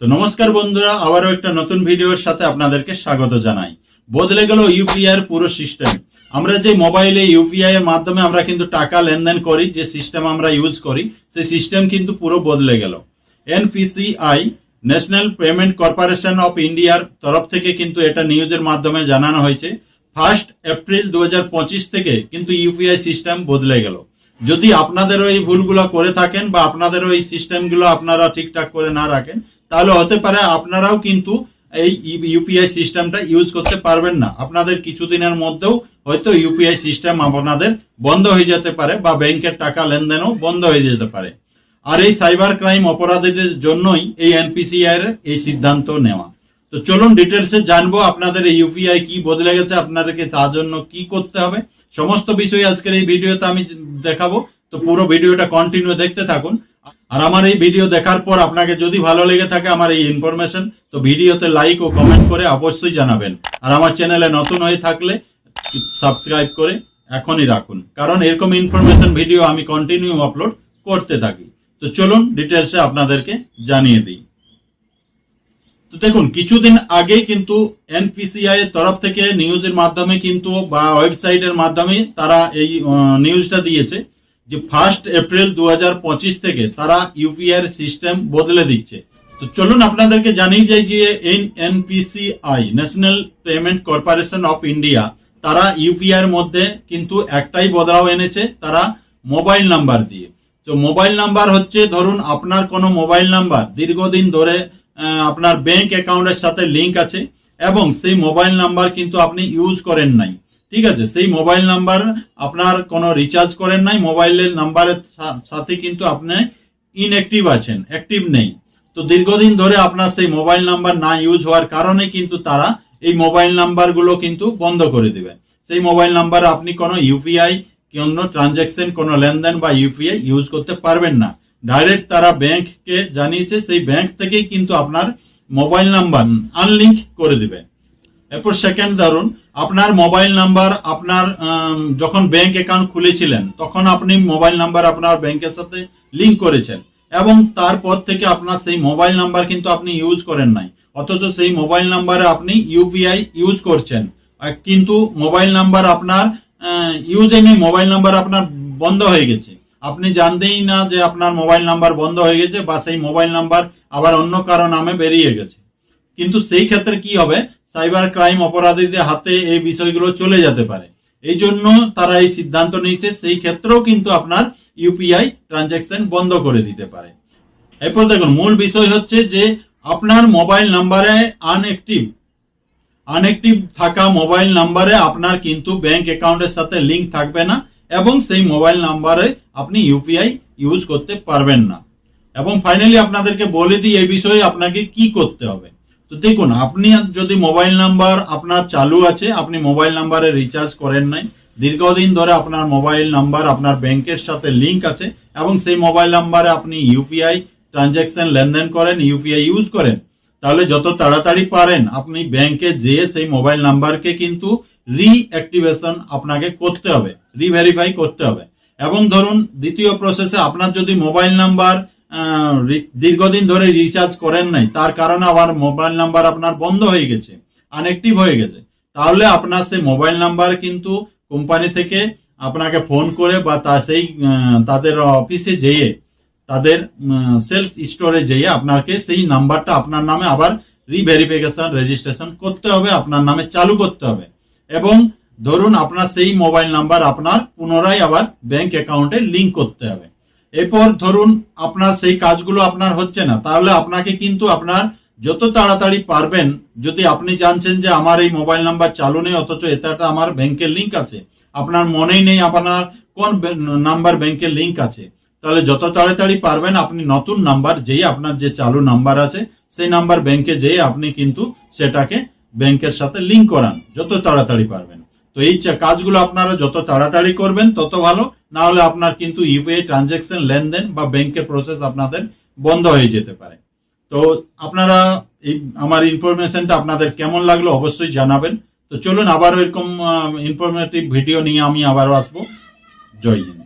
তো নমস্কার বন্ধুরা, আবারও একটা নতুন ভিডিওর সাথে আপনাদেরকে স্বাগত জানাই। বদলে গেল ইউপিআই পুরো সিস্টেম। আমরা যে মোবাইলে ইউপিআই এর মাধ্যমে আমরা কিন্তু টাকা লেনদেন করি, যে সিস্টেম আমরা ইউজ করি, সেই সিস্টেম কিন্তু পুরো বদলে গেল। NPCI, national payment corporation of ইন্ডিয়ার তরফ থেকে কিন্তু এটা নিউজের মাধ্যমে জানানো হয়েছে। ফার্স্ট এপ্রিল দু হাজার পঁচিশ থেকে কিন্তু ইউপিআই সিস্টেম বদলে গেল। যদি আপনাদেরও এই ভুলগুলো করে থাকেন বা আপনাদেরও এই সিস্টেমগুলো আপনারা ঠিকঠাক করে না রাখেন তাহলে হতে পারে আপনারাও কিন্তু এই ইউপিআই সিস্টেমটা ইউজ করতে পারবেন না। আপনাদের কিছুদিনের মধ্যেও হয়তো ইউপিআই সিস্টেম আপনাদের বন্ধ হয়ে যেতে পারে বা ব্যাংকের টাকা লেনদেনও বন্ধ হয়ে যেতে পারে। আর এই সাইবার ক্রাইম অপরাধীদের জন্যই এই এনপিসিআই এর এই সিদ্ধান্ত নেওয়া। তো চলুন ডিটেলসে জানব আপনাদের এই ইউপিআই কি বদলে গেছে, আপনাদেরকে তার জন্য কি করতে হবে। সমস্ত বিষয় আজকের এই ভিডিওতে আমি দেখাবো। তো পুরো ভিডিওটা কন্টিনিউ দেখতে থাকুন। আর আমার এই ভিডিও দেখার পর আপনাকে যদি ভালো লেগে থাকে আমার এই ইনফরমেশন তো ভিডিওতে লাইক ও কমেন্ট করে অবশ্যই জানাবেন। আর আমার চ্যানেলে নতুন হয়ে থাকলে সাবস্ক্রাইব করে এখনই রাখুন। কারণ এরকম ইনফরমেশন ভিডিও আমি কন্টিনিউ আপলোড করতে থাকি। তো চলুন ডিটেলসে আপনাদেরকে জানিয়ে দিই। তো দেখুন, কিছুদিন আগেই কিন্তু এনপিসিআই এর তরফ থেকে নিউজের মাধ্যমে কিন্তু বা ওয়েবসাইটের মাধ্যমে তারা এই নিউজটা দিয়েছে। যে ফার্স্ট এপ্রিল দু হাজার পঁচিশ থেকে তারা ইউপিআই সিস্টেম বদলে দিচ্ছে। তো চলুন আপনাদেরকে জানিয়ে যাই যে NPCI national payment corporation of India তারা ইউপিআই এর মধ্যে কিন্তু একটাই বদলাও এনেছে, তারা মোবাইল নাম্বার দিয়ে। তো মোবাইল নাম্বার হচ্ছে, ধরুন আপনার কোনো মোবাইল নাম্বার দীর্ঘদিন ধরে আপনার ব্যাংক অ্যাকাউন্টের সাথে লিংক আছে, এবং সেই মোবাইল নাম্বার কিন্তু আপনি ইউজ করেন নাই। ঠিক আছে, সেই মোবাইল নাম্বার আপনার কোনো রিচার্জ করেন নাই মোবাইলের নাম্বারের সাথে কিন্তু আপনি ইনঅ্যাক্টিভ আছেন অ্যাক্টিভ নেই। তো দীর্ঘদিন ধরে আপনার সেই মোবাইল নাম্বার না ইউজ হওয়ার কারণে কিন্তু তারা এই মোবাইল নাম্বারগুলো কিন্তু বন্ধ করে দেবে। সেই মোবাইল নাম্বারে আপনি কোনো ইউপিআই কোনো ট্রানজ্যাকশন কোনো লেনদেন বা ইউপিআই ইউজ করতে পারবেন না। ডাইরেক্ট তারা ব্যাংককে জানিয়েছে, সেই ব্যাংক থেকেই কিন্তু আপনার মোবাইল নাম্বার আনলিঙ্ক করে দিবে। এরপর সেকেন্ড ধরুন আপনার মোবাইল নাম্বার আপনার যখন ব্যাংক অ্যাকাউন্ট খুলেছিলেন, তখন আপনি মোবাইল নাম্বার আপনার ব্যাংকের সাথে লিংক করেছেন এবং তারপর থেকে আপনার সেই মোবাইল নাম্বার কিন্তু আপনি ইউজ করেন নাই। অথচ সেই মোবাইল নাম্বারে আপনি ইউপিআই ইউজ করছেন। কিন্তু মোবাইল নাম্বার আপনার ইউজে নেই মোবাইল নাম্বার আপনার বন্ধ হয়ে গেছে। আপনি জানতেই না যে আপনার মোবাইল নাম্বার বন্ধ হয়ে গেছে বা সেই মোবাইল নাম্বার আবার অন্য কারও নামে বেরিয়ে গেছে। কিন্তু সেই ক্ষেত্রে কি হবে? সাইবার ক্রাইম অপরাধীদের হাতে এই বিষয়গুলো চলে যেতে পারে। এই জন্য তারা এই সিদ্ধান্ত নিয়েছে, সেই ক্ষেত্রেও কিন্তু আপনার ইউপিআই ট্রানজ্যাকশন বন্ধ করে দিতে পারে। এরপর দেখুন, মূল বিষয় হচ্ছে যে আপনার মোবাইল নাম্বারে আনএক্টিভ আনএক্টিভ থাকা মোবাইল নাম্বারে আপনার কিন্তু ব্যাংক অ্যাকাউন্টের সাথে লিংক থাকবে না এবং সেই মোবাইল নাম্বারে আপনি ইউপিআই ইউজ করতে পারবেন না। এবং ফাইনালি আপনাদেরকে বলে দিই, এই বিষয়ে আপনাকে কি করতে হবে। তো দেখুন, আপনি যদি মোবাইল নাম্বার আপনার চালু আছে, আপনি মোবাইল নাম্বারে রিচার্জ করেন নাই, দীর্ঘদিন ধরে আপনার মোবাইল নাম্বার আপনার ব্যাংকের সাথে লিংক আছে এবং সেই মোবাইল নাম্বারে আপনি ইউপিআই ট্রানজ্যাকশন লেনদেন করেন ইউপিআই ইউজ করেন, তাহলে যত তাড়াতাড়ি পারেন, আপনি ব্যাংকে যেয়ে সেই মোবাইল নাম্বারকে কিন্তু রিঅ্যাক্টিভেশন আপনাকে করতে হবে রিভেরিফাই করতে হবে। এবং ধরুন, দ্বিতীয় প্রসেসে আপনার যদি মোবাইল নাম্বার দীর্ঘদিন ধরে রিচার্জ করেন নাই। তার কারণে আবার মোবাইল নাম্বার আপনার বন্ধ হয়ে গেছে আনএক্টিভ হয়ে গেছে। তাহলে আপনার সেই মোবাইল নাম্বার কিন্তু কোম্পানি থেকে আপনাকে ফোন করে বা তা সেই তাদের অফিসে যেয়ে, তাদের সেলস স্টোরে যেয়ে আপনাকে সেই নাম্বারটা আপনার নামে আবার রিভেরিফিকেশন রেজিস্ট্রেশন করতে হবে, আপনার নামে চালু করতে হবে। এবং ধরুন আপনার সেই মোবাইল নাম্বার আপনার পুনরায় আবার ব্যাংক অ্যাকাউন্টে লিংক করতে হবে। এরপর ধরুন আপনার সেই কাজগুলো আপনার হচ্ছে না, তাহলে আপনাকে কিন্তু আপনার যত তাড়াতাড়ি পারবেন, যদি আপনি জানছেন যে আমার এই মোবাইল নাম্বার চালু নেই, অথচ এটা আমার ব্যাংকের লিঙ্ক আছে, আপনার মনেই নেই আপনার কোন নাম্বার ব্যাংকের লিঙ্ক আছে, তাহলে যত তাড়াতাড়ি পারবেন আপনি নতুন নাম্বার যেই আপনার যে চালু নাম্বার আছে, সেই নাম্বার ব্যাংকে যেয়ে আপনি কিন্তু সেটাকে ব্যাংকের সাথে লিঙ্ক করান, যত তাড়াতাড়ি পারবেন। তো এই কাজগুলো আপনারা যত তাড়াতাড়ি করবেন, তত ভালো না হলে আপনার কিন্তু ইউপিআই ট্রানজ্যাকশন লেনদেন বা ব্যাংকের প্রসেস আপনাদের বন্ধ হয়ে যেতে পারে। তো আপনারা এই আমার ইনফরমেশনটা আপনাদের কেমন লাগল অবশ্যই জানাবেন। তো চলুন আবার এরকম ইনফরমেটিভ ভিডিও নিয়ে আমি আবারও আসব। জয় হিন্দ।